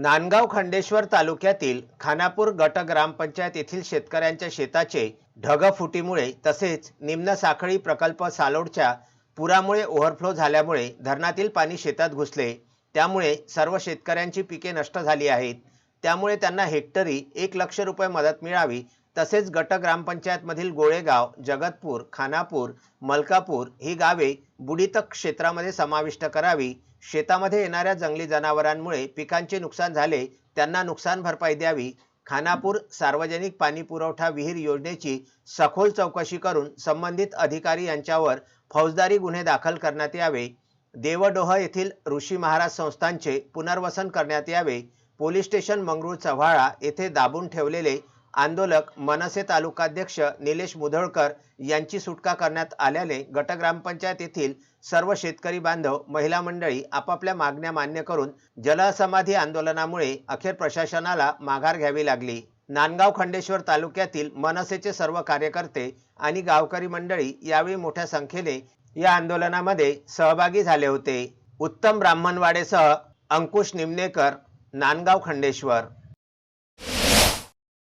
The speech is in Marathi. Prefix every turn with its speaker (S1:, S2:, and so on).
S1: नांदगाव खंडेश्वर तालुक्यातील खानापूर गट ग्रामपंचायत येथील शेतकऱ्यांच्या शेताचे ढगफुटीमुळे तसेच निम्न साखळी प्रकल्प सालोडच्या पुरामुळे ओव्हरफ्लो झाल्यामुळे धरणातील पाणी शेतात घुसले. त्यामुळे सर्व शेतकऱ्यांची पिके नष्ट झाली आहेत. त्यामुळे त्यांना हेक्टरी एक लक्ष रुपये मदत मिळावी तसेच गट ग्रामपंचायतमधील गोळेगाव जगतपूर खानापूर मलकापूर ही गावे बुडीत क्षेत्रामध्ये समाविष्ट करावी. शेतामध्ये येणाऱ्या जंगली जनावरांमुळे पिकांचे नुकसान झाले त्यांना नुकसान भरपाई द्यावी. खानापूर सार्वजनिक पाणी पुरवठा विहीर योजनेची सखोल चौकशी करून संबंधित अधिकारी यांच्यावर फौजदारी गुन्हे दाखल करण्यात यावे. देवडोह येथील ऋषी महाराज संस्थांचे पुनर्वसन करण्यात यावे. पोलीस स्टेशन मंगरूळ चव्हाळा येथे दाबून ठेवलेले आंदोलक मनसे तालुकाध्यक्ष निलेश मुधोळकर यांची सुटका करण्यात आल्याने गटग्रामपंचायत येथील सर्व शेतकरी बांधव महिला मंडळी आपापल्या मागण्या मान्य करून जलसमाधी आंदोलनामुळे अखेर प्रशासनाला माघार घ्यावी लागली. नांदगाव खंडेश्वर तालुक्यातील मनसेचे सर्व कार्यकर्ते आणि गावकरी मंडळी यावेळी मोठ्या संख्येने या आंदोलनामध्ये सहभागी झाले होते. उत्तम ब्राह्मणवाडेसह अंकुश निमनेकर नांदगाव खंडेश्वर.